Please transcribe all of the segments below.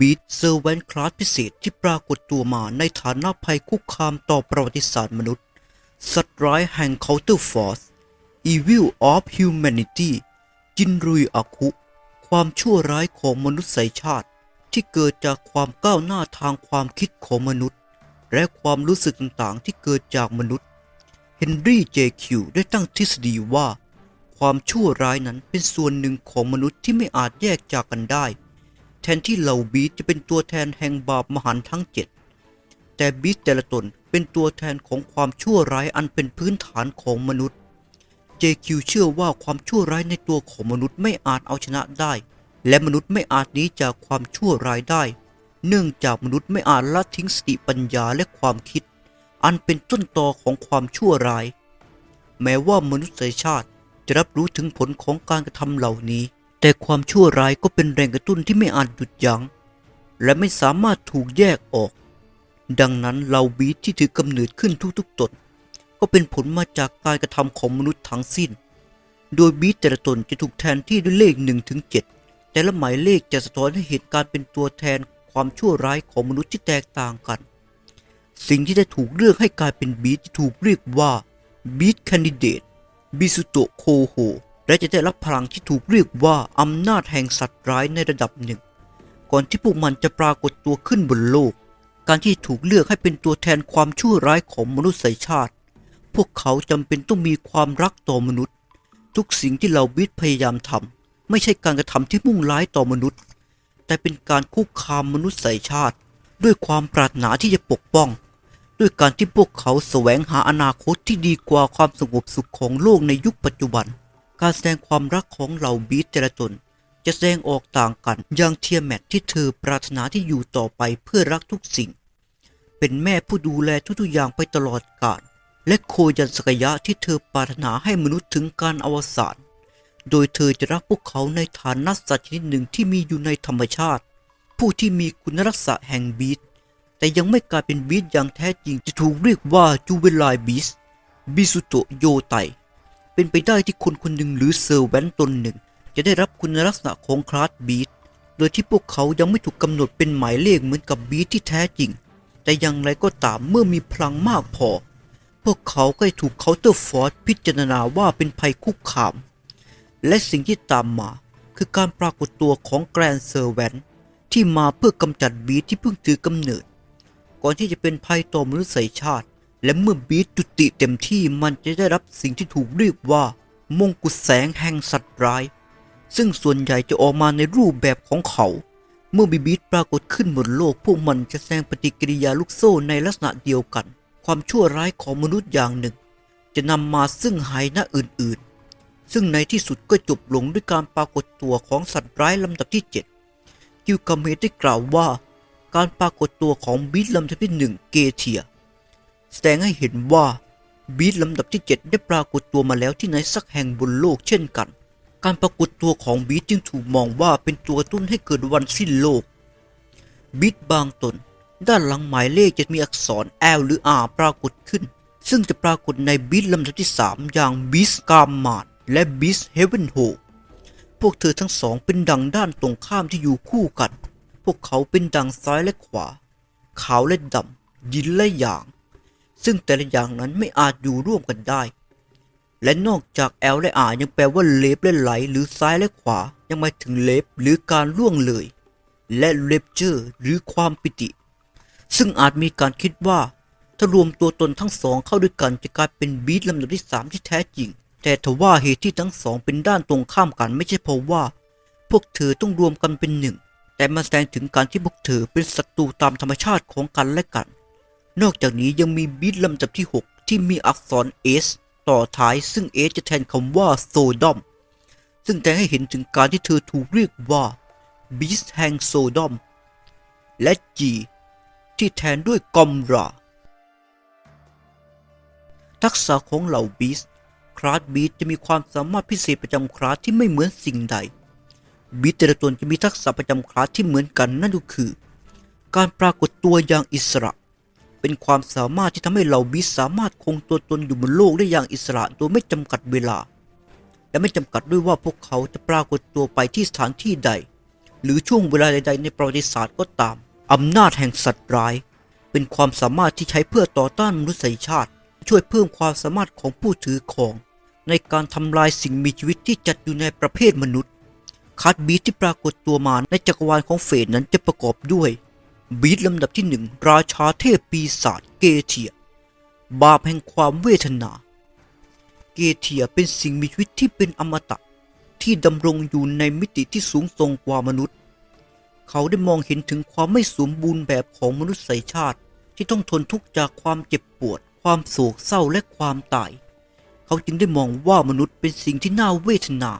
บีทเซอร์แวนคลาสพิเศษที่ปรากฏตัวมาในฐานะภัยคุกคามต่อประวัติศาสตร์มนุษย์ สัตว์ร้ายแห่ง Counter Force Evil of Humanity จินรุยอาคุ ความชั่วร้ายของมนุษยชาติ ที่เกิดจากความก้าวหน้าทางความคิดของมนุษย์ และความรู้สึกต่างๆที่เกิดจากมนุษย์ เฮนรี่เจคิวได้ตั้งทฤษฎีว่า ความชั่วร้ายนั้นเป็นส่วนหนึ่งของมนุษย์ที่ไม่อาจแยกจากกันได้ แทนที่เหล่าบีจะเป็นตัวแทนแห่งบาปมหันต์ทั้งเจ็ดแต่บีสแต่ละตนเป็นตัวแทนของความชั่วร้ายอันเป็นพื้นฐานของมนุษย์ JQ เชื่อว่าความชั่วร้ายในตัวของมนุษย์ไม่อาจเอาชนะได้ และมนุษย์ไม่อาจหนีจากความชั่วร้ายได้ เนื่องจากมนุษย์ไม่อาจละทิ้งสติปัญญาและความคิด อันเป็นต้นตอของความชั่วร้าย แม้ว่ามนุษยชาติจะรับรู้ถึงผลของการกระทำเหล่านี้ แต่ความชั่วร้ายก็เป็นแรงกระตุ้นที่ไม่อาจหยุดยัง้ง และไม่สามารถถูกแยกออก ดังนั้นเหล่าบีทที่ถือกำเนิดขึ้นทุกๆตนก็เป็นผลมาจากการกระทำของมนุษย์ทั้งสิ้น โดยบีทแต่ละตนจะถูกแทนที่ด้วยเลข1ถึง7แต่ละหมายเลขจะสะท้อนให้เหตุการณ์เป็นตัวแทนความชั่วร้ายของมนุษย์ที่แตกต่างกัน สิ่งที่ได้ถูกเลือกให้กลายเป็นบีทจะถูกเรียกว่าบีทแคนดิเดตบิสุโตโคโฮ และจะได้รับพลังที่ถูกเรียกว่าอำนาจแห่งสัตว์ร้ายในระดับหนึ่ง ก่อนที่พวกมันจะปรากฏตัวขึ้นบนโลก การที่ถูกเลือกให้เป็นตัวแทนความชั่วร้ายของมนุษยชาติ พวกเขาจำเป็นต้องมีความรักต่อมนุษย์ ทุกสิ่งที่เราบิดพยายามทำไม่ใช่การกระทำที่มุ่งร้ายต่อมนุษย์ แต่เป็นการคุกคามมนุษยชาติ ด้วยความปรารถนาที่จะปกป้อง ด้วยการที่พวกเขาแสวงหาอนาคตที่ดีกว่าความสงบสุขของโลกในยุคปัจจุบัน การแสดงความรักของเหล่าบีทแต่ละตนจะแสดงออกต่างกันอย่างเทียแมทที่เธอปรารถนาที่อยู่ต่อไปเพื่อรักทุกสิ่ง เป็นแม่ผู้ดูแลทุกๆอย่างไปตลอดกาลและโคยันสกยะที่เธอปรารถนาให้มนุษย์ถึงการอวสานโดยเธอจะรักพวกเขาในฐานะสัตว์ชนิดหนึ่งที่มีอยู่ในธรรมชาติ ผู้ที่มีคุณลักษณะแห่งบีทแต่ยังไม่กลายเป็นบีทอย่างแท้จริงจะถูกเรียกว่าจูเวลายบีสบิสุโตโยไต เป็นไปได้ที่คนคนหนึ่งหรือเซอร์แวนตนหนึ่ง จะได้รับคุณลักษณะของคลาสบีทโดยที่พวกเขายังไม่ถูกกำหนดเป็นหมายเลขเหมือนกับบีทที่แท้จริง แต่อย่างไรก็ตามเมื่อมีพลังมากพอ พวกเขาก็ถูกเคาน์เตอร์ฟอร์สพิจารณาว่าเป็นภัยคุกคาม และสิ่งที่ตามมา คือการปรากฏตัวของแกรนเซอร์แวนที่มาเพื่อกำจัดบีทที่เพิ่งถือกำเนิด ก่อนที่จะเป็นภัยต่อมนุษยชาติ และเมื่อบีทจุติเต็มที่มันจะได้รับสิ่งที่ถูกเรียกว่ามงกุฎแสงแห่งสัตว์ร้าย ซึ่งส่วนใหญ่จะออกมาในรูปแบบของเขา เมื่อบีบีทปรากฏขึ้นบนโลก พวกมันจะแสดงปฏิกิริยาลูกโซ่ในลักษณะเดียวกัน ความชั่วร้ายของมนุษย์อย่างหนึ่ง จะนำมาซึ่งหายนะอื่นๆ ซึ่งในที่สุดก็จบลงด้วยการปรากฏตัวของสัตว์ร้ายลำดับที่ 7 กิลกาเมตได้กล่าวว่า การปรากฏตัวของบีทลำดับที่หนึ่งเกเทีย แสดงให้เห็นว่าบีทลำดับที่ 7 ได้ปรากฏตัวมาแล้วที่ไหนสักแห่งบนโลกเช่นกัน การปรากฏตัวของบีทจึงถูกมองว่าเป็นตัวตุ้นให้เกิดวันสิ้นโลกบีทบางตน ด้านหลังหมายเลขจะมีอักษร L หรือ R ปรากฏขึ้น ซึ่งจะปรากฏในบีทลำดับที่ 3 อย่างบีสกามมาดและบีสเฮเวนโฮพวกเธอทั้งสองเป็นดังด้านตรงข้ามที่อยู่คู่กัน พวกเขาเป็นดังซ้ายและขวา ขาวและดำยินและหยาง ซึ่งแต่ละอย่างนั้นไม่อาจอยู่ร่วมกันได้ และนอกจาก L และ R ยังแปลว่าเลฟและไหล หรือซ้ายและขวา ยังหมายถึงเลฟหรือการล่วงเลย และเลฟเจอร์หรือความปิติ ซึ่งอาจมีการคิดว่า ถ้ารวมตัวตนทั้งสองเข้าด้วยกันจะกลายเป็นบีทลำดับที่สามที่แท้จริง แต่ทว่าเหตุที่ทั้งสองเป็นด้านตรงข้ามกันไม่ใช่เพราะว่า พวกเธอต้องรวมกันเป็นหนึ่งแต่มันแสดงถึงการที่พวกเธอเป็นศัตรูตามธรรมชาติของกันและกัน นอกจากนี้ยังมีบีทลำดับที่ 6 ที่มีอักษร S ต่อท้ายซึ่ง S จะแทนคำว่าโซดอมซึ่งแสดงให้เห็นถึงการที่เธอถูกเรียกว่าบีสแห่งโซดอมและ G ที่แทนด้วยกอมรา ทักษะของเหล่าบีสคลาสบีสจะมีความสามารถพิเศษประจำคลาสที่ไม่เหมือนสิ่งใดบีสแต่ละตนจะมีทักษะประจำคลาสที่เหมือนกันนั่นก็คือ การปรากฏตัวอย่างอิสระ เป็นความสามารถที่ทำให้เหล่าบีสสามารถคงตัวตนอยู่บนโลกได้อย่างอิสระโดยไม่จำกัดเวลา และไม่จำกัดด้วยว่าพวกเขาจะปรากฏตัวไปที่สถานที่ใด หรือช่วงเวลาใด ๆ ในประวัติศาสตร์ก็ตามอำนาจแห่งสัตว์ร้าย เป็นความสามารถที่ใช้เพื่อต่อต้านมนุษยชาติ ช่วยเพิ่มความสามารถของผู้ถือของ ในการทำลายสิ่งมีชีวิตที่จัดอยู่ในประเภทมนุษย์คัดบีทที่ปรากฏตัวมาในจักรวาลของเฟสนั้นจะประกอบด้วย บีทลำดับที่หนึ่งราชาเทพปีศาจเกเทีย บาปแห่งความเวทนา เกเทียเป็นสิ่งมีชีวิตที่เป็นอมตะ ที่ดำรงอยู่ในมิติที่สูงส่งกว่ามนุษย์ เขาได้มองเห็นถึงความไม่สมบูรณ์แบบของมนุษยชาติ ที่ต้องทนทุกข์จากความเจ็บปวด ความโศกเศร้าและความตาย เขาจึงได้มองว่ามนุษย์เป็นสิ่งที่น่าเวทนา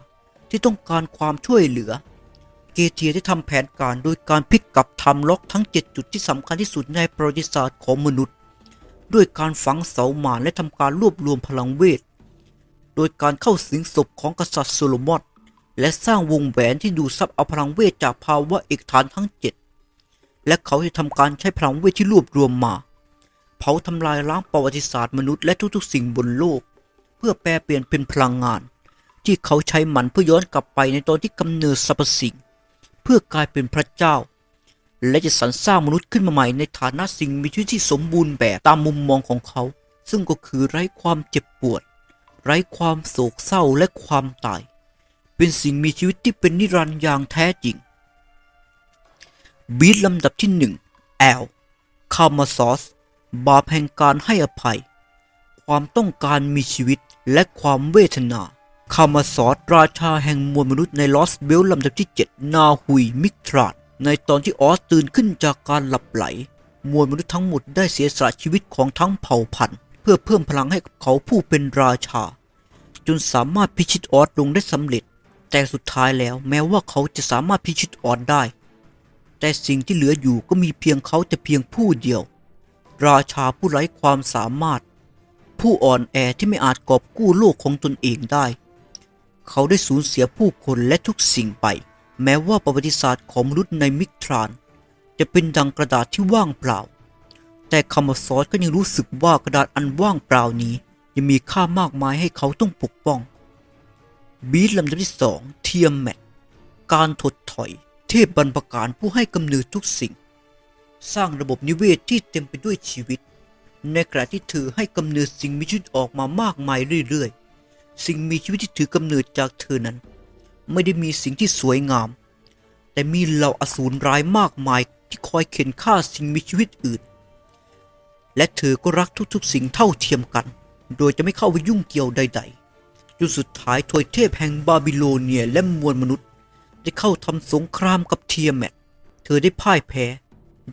ที่ต้องการความช่วยเหลือ เกเทียได้ทำแผนการโดยการพลิกกลับทำล็อกทั้ง 7 จุดที่สำคัญที่สุดในประวัติศาสตร์ของมนุษย์ ด้วยการฝังเสาหมานและทำการรวบรวมพลังเวท โดยการเข้าสิงศพของกษัตริย์โซโลมอนและสร้างวงแหวนที่ดูดซับเอาพลังเวทจากภาวะเอกฐานทั้ง 7 และเขาจะทำการใช้พลังเวทที่รวบรวมมา เผาทำลายล้างประวัติศาสตร์มนุษย์และทุกๆ สิ่งบนโลก เพื่อแปลเปลี่ยนเป็นพลังงาน ที่เขาใช้มันเพื่อย้อนกลับไปในตอนที่กำเนิดสรรพสิ่ง เพื่อกลายเป็นพระเจ้า และจะสรรสร้างมนุษย์ขึ้นมาใหม่ในฐานะสิ่งมีชีวิตที่สมบูรณ์แบบตามมุมมองของเขา ซึ่งก็คือไร้ความเจ็บปวด ไร้ความโศกเศร้าและความตาย เป็นสิ่งมีชีวิตที่เป็นนิรันดร์อย่างแท้จริง บีทลำดับที่หนึ่งแอลคามาซอส บาปแห่งการให้อภัย ความต้องการมีชีวิตและความเวทนา คามาซอสราชาแห่งมวลมนุษย์ในลอสเบลลำดับที่ 7 นาหุยมิทราดในตอนที่ออสตื่นขึ้นจากการหลับไหล มวลมนุษย์ทั้งหมดได้เสียสละชีวิตของทั้งเผ่าพันธุ์ เพื่อเพิ่มพลังให้กับเขาผู้เป็นราชา จนสามารถพิชิตออสลงได้สำเร็จ แต่สุดท้ายแล้วแม้ว่าเขาจะสามารถพิชิตออสได้ แต่สิ่งที่เหลืออยู่ก็มีเพียงเขาแต่เพียงผู้เดียว ราชาผู้ไร้ความสามารถ ผู้อ่อนแอที่ไม่อาจกอบกู้โลกของตนเองได้ เขาได้สูญเสียผู้คนและทุกสิ่งไป แม้ว่าประวัติศาสตร์ของมนุษย์ในมิกทราน จะเป็นดังกระดาษที่ว่างเปล่า แต่คามาซอสก็ยังรู้สึกว่ากระดาษอันว่างเปล่านี้ ยังมีค่ามากมายให้เขาต้องปกป้อง บีทลำดับที่สองเทียมแมทการถดถอย เทพบรรพการผู้ให้กำเนิดทุกสิ่ง สร้างระบบนิเวศที่เต็มไปด้วยชีวิต ในขณะที่เธอให้กำเนิดสิ่งมีชีวิตออกมามากมายเรื่อย สิ่งมีชีวิตที่ถือกำเนิดจากเธอนั้น ไม่ได้มีสิ่งที่สวยงาม แต่มีเหล่าอสูรร้ายมากมายที่คอยเข็นฆ่าสิ่งมีชีวิตอื่น และเธอก็รักทุกๆ สิ่งเท่าเทียมกัน โดยจะไม่เข้าไปยุ่งเกี่ยวใด ๆ จนสุดท้ายทวยเทพแห่งบาบิโลเนียและมวลมนุษย์ ได้เข้าทำสงครามกับเทียแมทเธอได้พ่ายแพ้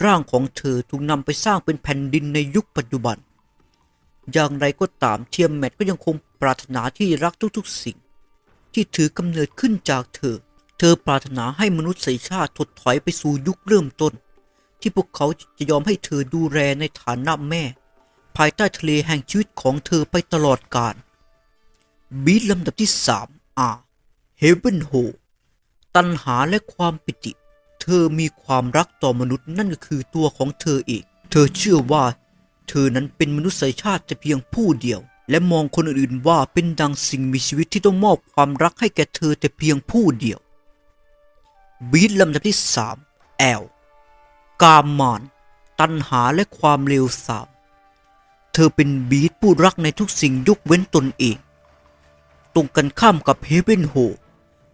ร่างของเธอถูกนำไปสร้างเป็นแผ่นดินในยุคปัจจุบัน อย่างไรก็ตามเทียมแมทก็ยังคง ปรารถนาที่รักทุกๆสิ่ง ที่ถือกำเนิดขึ้นจากเธอ เธอปรารถนาให้มนุษยชาติถดถอยไปสู่ยุคเริ่มต้น ที่พวกเขาจะยอมให้เธอดูแลในฐานะแม่ ภายใต้ทะเลแห่งชีวิตของเธอไปตลอดกาลบีทลำดับที่3 R Heaven h o ตัณหาและความปิติ เธอมีความรักต่อมนุษย์นั่นก็คือตัวของเธอเอง เธอเชื่อว่า เธอนั้นเป็นมนุษยชาติแต่เพียงผู้เดียว และมองคนอื่นๆว่าเป็นดังสิ่งมีชีวิตที่ต้องมอบความรักให้แก่เธอแต่เพียงผู้เดียว บีทลำดับที่3 L กามมาน ตัณหาและความเลวทราม เธอเป็นบีทผู้รักในทุกสิ่งยกเว้นตนเอง ตรงกันข้ามกับเฮเ e นโฮ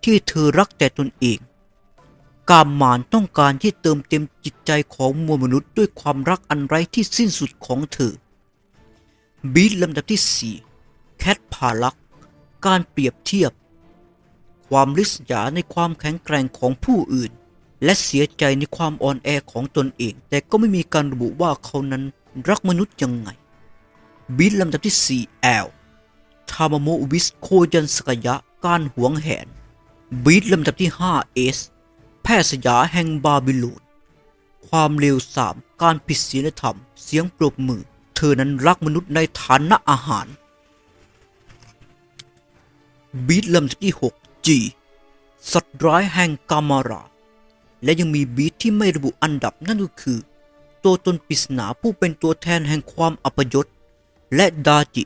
ที่เธอรักแต่ตนเอง กามมานต้องการที่เติมเต็มจิตใจของมวลมนุษย์ด้วยความรักอันไร้ที่สิ้นสุดของเธอ บีทลำดับที่ 4 แคทพาลักการเปรียบเทียบ ความริษยาในความแข็งแกร่งของผู้อื่น และเสียใจในความอ่อนแอของตนเอง แต่ก็ไม่มีการระบุว่าเขานั้นรักมนุษย์ยังไง บีทลำดับที่4แอลทามโมวิสโคยันสกยะการหวงแหน บีทลำดับที่5เอสแพทย์สยาแห่งบาบิโลนความเลวทรามการผิดศีลธรรม เสียงปรบมือ เธอนั้นรักมนุษย์ในฐานะอาหาร บีทลำที่ 6 G สัตว์ร้ายแห่งกามารา และยังมีบีทที่ไม่ระบุอันดับนั่นก็คือ ตัวตนปริศนาผู้เป็นตัวแทนแห่งความอัปยศ และดาจิ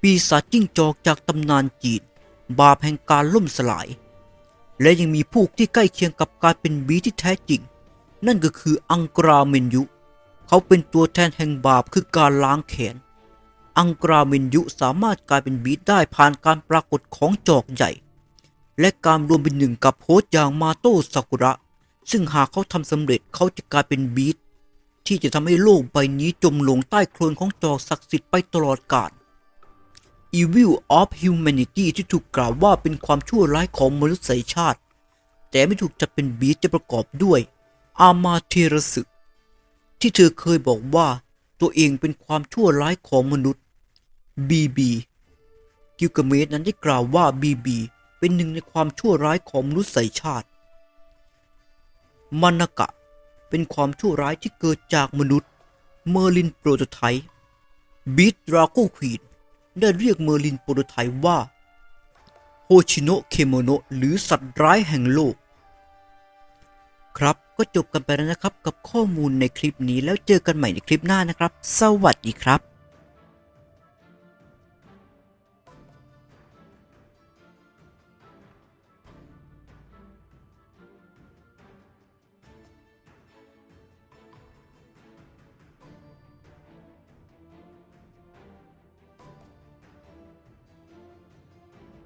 ปีศาจจิ้งจอกจากตำนานจีน บาปแห่งการล่มสลาย และยังมีพวกที่ใกล้เคียงกับการเป็นบีที่แท้จริง นั่นก็คืออังกราเมนยุ เขาเป็นตัวแทนแห่งบาปคือการล้างแขน อังกราเมนยุสามารถกลายเป็นบีทได้ผ่านการปรากฏของจอกใหญ่ และการรวมเป็นหนึ่งกับโฮสต์อย่างมาโตซากุระ ซึ่งหากเขาทำสำเร็จเขาจะกลายเป็นบีทที่จะทำให้โลกใบนี้จมลงใต้โคลนของจอกศักดิ์สิทธิ์ไปตลอดกาล Evil of Humanity ที่ถูกกล่าวว่าเป็นความชั่วร้ายของมนุษยชาติ แต่ไม่ถูกจัดเป็นบีทจะประกอบด้วย อามาเทรสึ ที่เธอเคยบอกว่าตัวเองเป็นความชั่วร้ายของมนุษย์ BB กิลกเมสนั้นได้กล่าวว่า BB เป็นหนึ่งในความชั่วร้ายของมนุษยชาติมานากะ เป็นความชั่วร้ายที่เกิดจากมนุษย์ เมอร์ลินโปรโตไทป์บีทดราโกควีนได้เรียกเมอร์ลินโปรโตไทป์ว่าโฮชิโนะเคโมโนะหรือสัตว์ร้ายแห่งโลก ครับก็จบกันไปแล้วนะครับกับข้อมูลในคลิปนี้แล้วเจอกันใหม่ในคลิปหน้านะครับ สวัสดีครับ